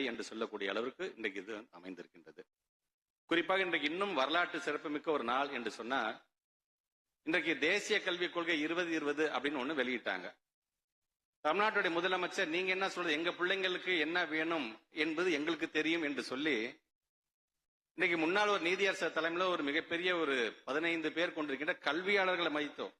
ஐ என்று சொல்லக்கூடிய அளவிற்கு இன்றைக்கு இது அமைந்திருக்கின்றது. குறிப்பாக இன்றைக்கு இன்னும் வரலாற்று சிறப்புமிக்க ஒரு நாள் என்று சொன்னா இன்றைக்கு தேசிய கல்விக் கொள்கை இருபது இருபது அப்படின்னு ஒண்ணு வெளியிட்டாங்க. தமிழ்நாட்டுடைய முதலமைச்சர் நீங்க என்ன சொல்றது? எங்க பிள்ளைங்களுக்கு என்ன வேணும் என்பது எங்களுக்கு தெரியும் என்று சொல்லி இன்னைக்கு முன்னாள் ஒரு நீதியரசர் தலைமையில ஒரு மிகப்பெரிய ஒரு பதினைந்து பேர் கொண்டிருக்கின்ற கல்வியாளர்களை மதித்தோம்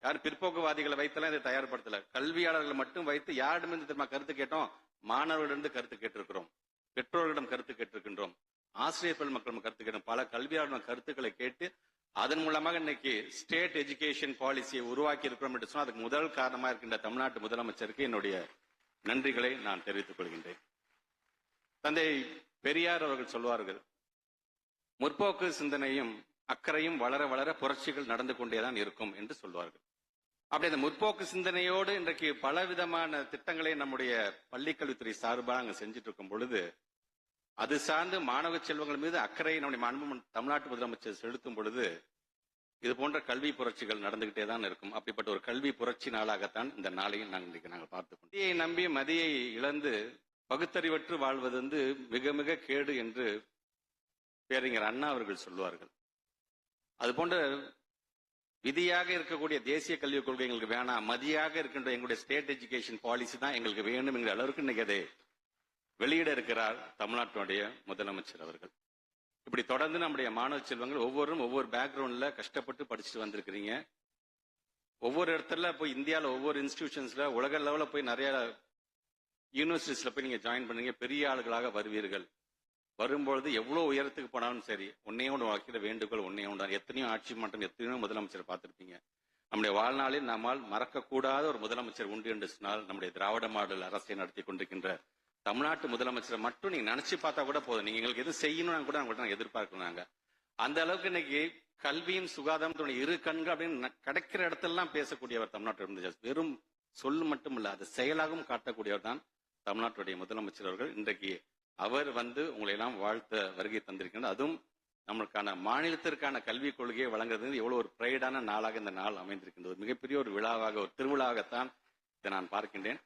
யாரும் பிற்போக்குவாதிகளை வைத்தெல்லாம் இதை தயார்படுத்தல. கல்வியாளர்களை மட்டும் வைத்து யாரிடமிருந்து திரும்ப கருத்து கேட்டோம்? மாணவர்களிடம் கருத்து கேட்டிருக்கிறோம். பெற்றோர்களிடம் கருத்து கேட்டிருக்கின்றோம். ஆசிரியர்கள் மக்களும் கருத்து கேட்டோம். பல கல்வியாளர்கள் கருத்துக்களை கேட்டு அதன் மூலமாக இன்னைக்கு ஸ்டேட் எஜுகேஷன் பாலிசியை உருவாக்கி இருக்கிறோம் என்று சொன்னால் அதுக்கு முதல் காரணமா இருக்கின்ற தமிழ்நாட்டு முதலமைச்சருக்கு என்னுடைய நன்றிகளை நான் தெரிவித்துக் கொள்கின்றேன். தந்தை பெரியார் அவர்கள் சொல்வார்கள் முற்போக்கு சிந்தனையும் அக்கறையும் வளர வளர புரட்சிகள் நடந்து கொண்டேதான் இருக்கும் என்று சொல்வார்கள். அப்படி அந்த முற்போக்கு சிந்தனையோடு இன்றைக்கு பல விதமான திட்டங்களை நம்முடைய பள்ளிக்கல்வித்துறை சார்பாக அங்கே செஞ்சுட்டு இருக்கும் பொழுது அது சார்ந்து மாணவ செல்வங்கள் மீது அக்கறை நம்முடைய மாண்பு தமிழ்நாட்டு முதலமைச்சர் செலுத்தும் பொழுது இது போன்ற கல்வி புரட்சிகள் நடந்துகிட்டே தான் இருக்கும். அப்படிப்பட்ட ஒரு கல்வி புரட்சி நாளாகத்தான் இந்த நாளையும் நாங்கள் இன்றைக்கு நாங்கள் பார்த்துக் மதியை நம்பி மதியை இழந்து பகுத்தறிவற்று வாழ்வது வந்து மிக மிக கேடு என்று பேரறிஞர் அண்ணா அவர்கள் சொல்வார்கள். அது போன்ற விதியாக இருக்கக்கூடிய தேசிய கல்விக் கொள்கை எங்களுக்கு வேணாம். மதியாக இருக்கின்ற எங்களுடைய ஸ்டேட் எஜுகேஷன் பாலிசி தான் எங்களுக்கு வேணும் என்கிற அளவுக்கு இன்னைக்கு அதை வெளியிட இருக்கிறார் தமிழ்நாட்டினுடைய முதலமைச்சர் அவர்கள். இப்படி தொடர்ந்து நம்முடைய மாணவ செல்வங்கள் ஒவ்வொருவரும் ஒவ்வொரு பேக்ரவுண்ட்ல கஷ்டப்பட்டு படிச்சுட்டு வந்திருக்கிறீங்க. ஒவ்வொரு இடத்துல போய் இந்தியாவில் ஒவ்வொரு இன்ஸ்டிடியூஷன்ஸ்ல உலக லெவலில் போய் நிறைய யூனிவர்சிட்டிஸ்ல போய் நீங்க ஜாயின் பண்ணீங்க. பெரிய ஆளுகளாக வருவீர்கள். வரும்பொழுது எவ்வளவு உயரத்துக்கு போனாலும் சரி உன்னையும் ஒன்று வைக்கிற வேண்டுகோள் உன்னையும் உண்டு எத்தனையோ ஆட்சி மன்றம் எத்தனையோ முதலமைச்சர் பார்த்திருப்பீங்க. நம்முடைய வாழ்நாளில் நம்மால் மறக்கக்கூடாத ஒரு முதலமைச்சர் உண்டு என்று சொன்னால் நம்முடைய திராவிட மாடல் அரசை நடத்தி கொண்டிருக்கின்ற தமிழ்நாட்டு முதலமைச்சரை மட்டும் நீங்க நினைச்சு பார்த்தா கூட போதும். நீங்க எங்களுக்கு எதுவும் செய்யணும்னு கூட நாங்கள் எதிர்பார்க்கணும் நாங்க. அந்த அளவுக்கு இன்னைக்கு கல்வியும் சுகாதாரத்துடைய இரு கண்கள் அப்படின்னு கிடைக்கிற இடத்தெல்லாம் பேசக்கூடியவர் தமிழ்நாட்டில் இருந்துச்சு வெறும் சொல்லு மட்டும் இல்ல அது செயலாகவும் காட்டக்கூடியவர் தான் தமிழ்நாட்டுடைய முதலமைச்சர் அவர்கள். இன்றைக்கு அவர் வந்து உங்களை எல்லாம் வாழ்த்த வருகை தந்திருக்கின்றார். அதுவும் நம்மளுக்கான மாநிலத்திற்கான கல்விக் கொள்கையை வழங்குறது எவ்வளவு ஒரு பிரைடான நாளாக இந்த நாள் அமைந்திருக்கின்றது. மிகப்பெரிய ஒரு விழாவாக ஒரு திருவிழாவாகத்தான் இதை நான் பார்க்கின்றேன்.